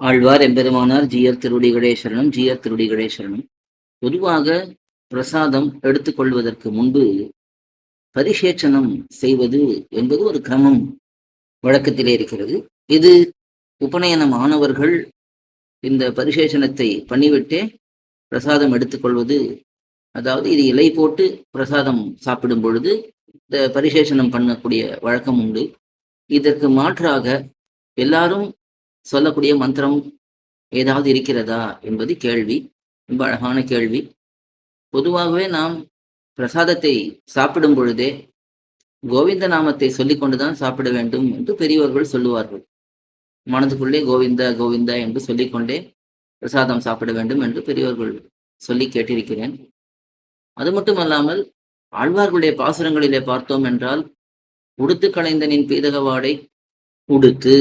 ஆழ்வார் எம்பெருமானார் ஜியர் திருடிகளே சரணம் ஜியர் திருடிகளே சரணம் பொதுவாக பிரசாதம் எடுத்துக்கொள்வதற்கு முன்பு பரிசேச்சனம் செய்வது என்பது ஒரு கிரமம் வழக்கத்திலே இருக்கிறது. இது உபநயனம் ஆனவர்கள் இந்த பரிசேஷனத்தை பண்ணிவிட்டே பிரசாதம் எடுத்துக்கொள்வது அதாவது இது இலை போட்டு பிரசாதம் சாப்பிடும் பொழுது இந்த பரிசேஷனம் பண்ணக்கூடிய வழக்கம் உண்டு. இதற்கு மாற்றாக எல்லாரும் சொல்லக்கூடிய மந்திரம் ஏதாவது இருக்கிறதா என்பது கேள்வி. ரொம்ப அழகான கேள்வி. பொதுவாகவே நாம் பிரசாதத்தை சாப்பிடும் பொழுதே கோவிந்த நாமத்தை சொல்லி கொண்டுதான் சாப்பிட வேண்டும் என்று பெரியவர்கள் சொல்லுவார்கள். மனதுக்குள்ளே கோவிந்தா கோவிந்தா என்று சொல்லிக்கொண்டே பிரசாதம் சாப்பிட வேண்டும் என்று பெரியவர்கள் சொல்லி கேட்டிருக்கிறேன். அது மட்டுமல்லாமல் ஆழ்வார்களுடைய பாசுரங்களிலே பார்த்தோம் என்றால் உடுத்து கலைந்தனின் பீதகவாடை உடுத்து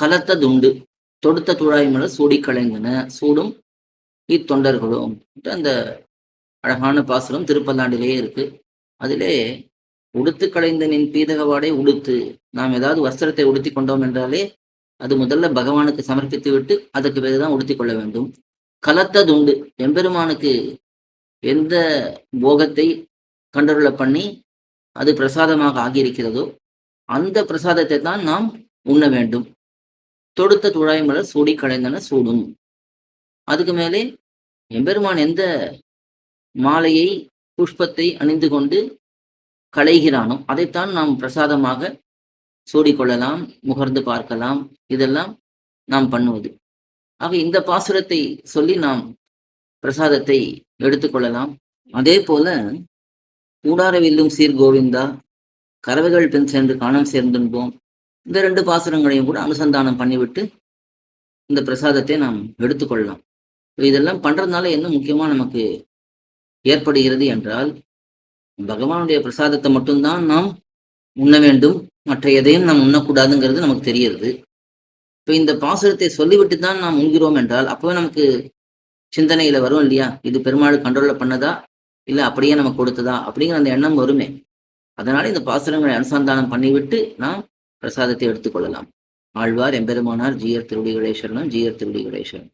கலத்ததுண்டு. தொடுத்த துழாய் மலர் சூடி கலைந்தன. சூடும் இத்தொண்டர்களும். அந்த அழகான பாசுரம் திருப்பல்லாண்டிலேயே இருக்கு. அதிலே உடுத்து கலைந்தனின் பீதகவாடை உடுத்து நாம் ஏதாவது வஸ்திரத்தை உடுத்தி கொண்டோம் என்றாலே அது முதல்ல பகவானுக்கு சமர்ப்பித்து விட்டு அதற்கு பிறகுதான் உடுத்தி கொள்ள வேண்டும். கலத்ததுண்டு. எம்பெருமானுக்கு எந்த போகத்தை கண்டருள பண்ணி அது பிரசாதமாக ஆகியிருக்கிறதோ அந்த பிரசாதத்தை தான் நாம் உண்ண வேண்டும். தொடுத்த துழாய் மலர் சூடி கலைந்தன சூடும். அதுக்கு மேலே எம்பெருமான் எந்த மாலையை புஷ்பத்தை அணிந்து கொண்டு களைகிறானோ அதைத்தான் நாம் பிரசாதமாக சூடிக்கொள்ளலாம் முகர்ந்து பார்க்கலாம். இதெல்லாம் நாம் பண்ணுவது. ஆக இந்த பாசுரத்தை சொல்லி நாம் பிரசாதத்தை எடுத்துக்கொள்ளலாம் அதே போல கூடாரவில்லும் சீர் கோவிந்தா கறவைகள் பின் சென்று காணம் சேர்ந்துன்போம் இந்த ரெண்டு பாசுரங்களையும் கூட அனுசந்தானம் பண்ணிவிட்டு இந்த பிரசாதத்தை நாம் எடுத்துக்கொள்ளலாம். இதெல்லாம் பண்றதுனால என்ன முக்கியமா நமக்கு ஏற்படுகிறது என்றால் பகவானுடைய பிரசாதத்தை மட்டும்தான் நாம் உண்ண வேண்டும். மற்ற எதையும் நாம் உண்ணக்கூடாதுங்கிறது நமக்கு தெரியிறது இப்போ இந்த பாசுரத்தை சொல்லிவிட்டு தான் நாம் உண்கிறோம் என்றால் அப்போவே நமக்கு சிந்தனையில வரும் இல்லையா? இது பெருமாள் கண்ட்ரோல்ல பண்ணதா? இல்லை அப்படியே நமக்கு கொடுத்ததா? அப்படிங்கிற அந்த எண்ணம் வருமே. அதனால இந்த பாசுரங்களை அனுசந்தானம் பண்ணிவிட்டு நாம் பிரசாதத்தை எடுத்துக்கொள்ளலாம் ஆழ்வார் எம்பெருமானார் ஜீயர் திருடி கணேஸ்வரனும் ஜியர் திருடி கணேஸ்வரன்